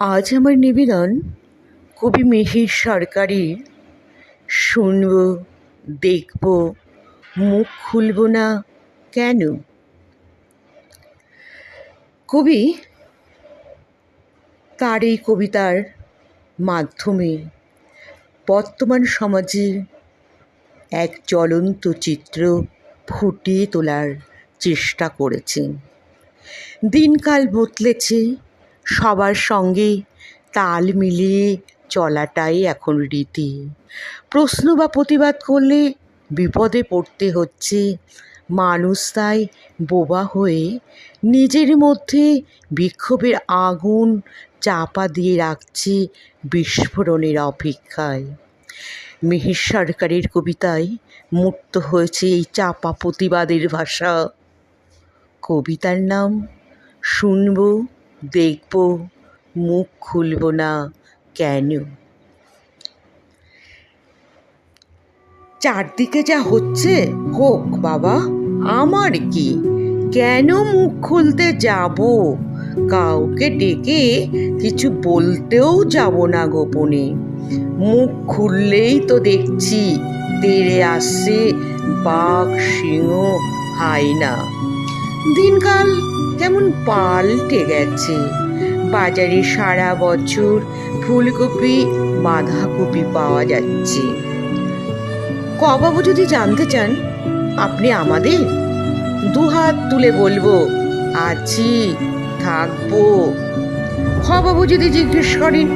আজ আমার নিবেদন কবি মিহির সরকারের। শুনব, দেখব, মুখ খুলব না কেন? কবি, তার এই কবিতার মাধ্যমে বর্তমান সমাজে এক জ্বলন্ত চিত্র ফুটিয়ে তোলার চেষ্টা করেছেন। দিনকাল বদলেছে সবার সঙ্গে তাল মিলিয়ে চলাটাই এখন রীতি। প্রশ্ন বা প্রতিবাদ করলে বিপদে পড়তে হচ্ছে। মানুষ তাই বোবা হয়ে নিজের মধ্যে বিক্ষোভের আগুন চাপা দিয়ে রাখছে বিস্ফোরণের অপেক্ষায়। মিহির সরকারের কবিতায় মুক্ত হয়েছে এই চাপা প্রতিবাদের ভাষা। কবিতার নাম শুনব। দেখব, মুখ খুলব না কেন? চারদিকে যা হচ্ছে, হোক বাবা, আমার কি? কেন মুখ খুলতে যাব? কাউকে ডেকে কিছু বলতেও যাব না গোপনে। মুখ খুললেই তো দেখছি, তেড়ে আসছে, বাঘ, সিংহ, হায়না। দিনকাল কেমন পাল্টে গেছে। বাজারে সারা বছর ফুলকপি, বাঁধাকপি পাওয়া যাচ্ছে। কবাবু যদি জানতে চান, আপনি আমাদের দুহাত তুলে বলব, আছি, থাকব। খবাবু যদি জিজ্ঞেস করেন,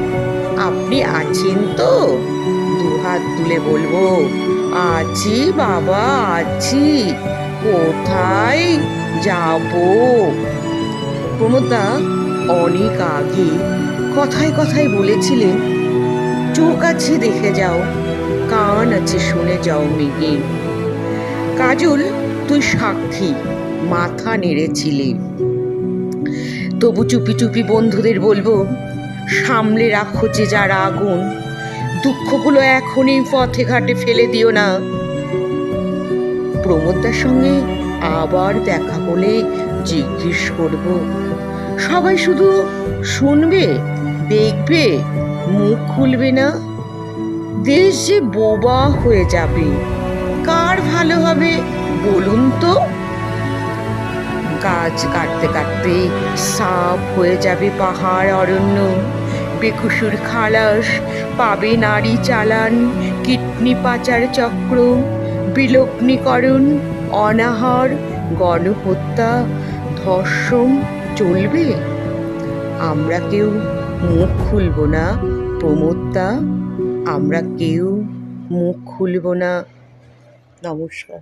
আপনি আছেন তো? দুহাত তুলে বলব। আছি বাবা আছি কোথায় যাব? প্রমোদা অনেক আগে কথায় কথায় বলেছিলেন, চোখ আছে দেখে যাও, কান আছে শুনে যাও মিহি কাজল, তুই সাক্ষী, মাথা নেড়েছিলি। তবু চুপি চুপি বন্ধুদের বলব, সামলে রাখো যে যার আগুন দুঃখগুলো এখনই পথে ঘাটে ফেলে দিও না। প্রমোদদার সঙ্গে আবার দেখা হলে জিজ্ঞেস করব, সবাই শুধু শুনবে, দেখবে, মুখ খুলবে না? দেশ যে বোবা হয়ে যাবে, কার ভালো হবে বলুন তো? গাছ কাটতে কাটতে সাপ হয়ে যাবে পাহাড় অরণ্য বেকুসুর খালাস পাবে নারী চালান, কিডনি পাচার চক্র, বিলগ্নিকরণ, অনাহার, গণহত্যা, ধর্ষণ চলবে? আমরা কেউ মুখ খুলব না, প্রমোদদা। আমরা কেউ মুখ খুলব না। নমস্কার।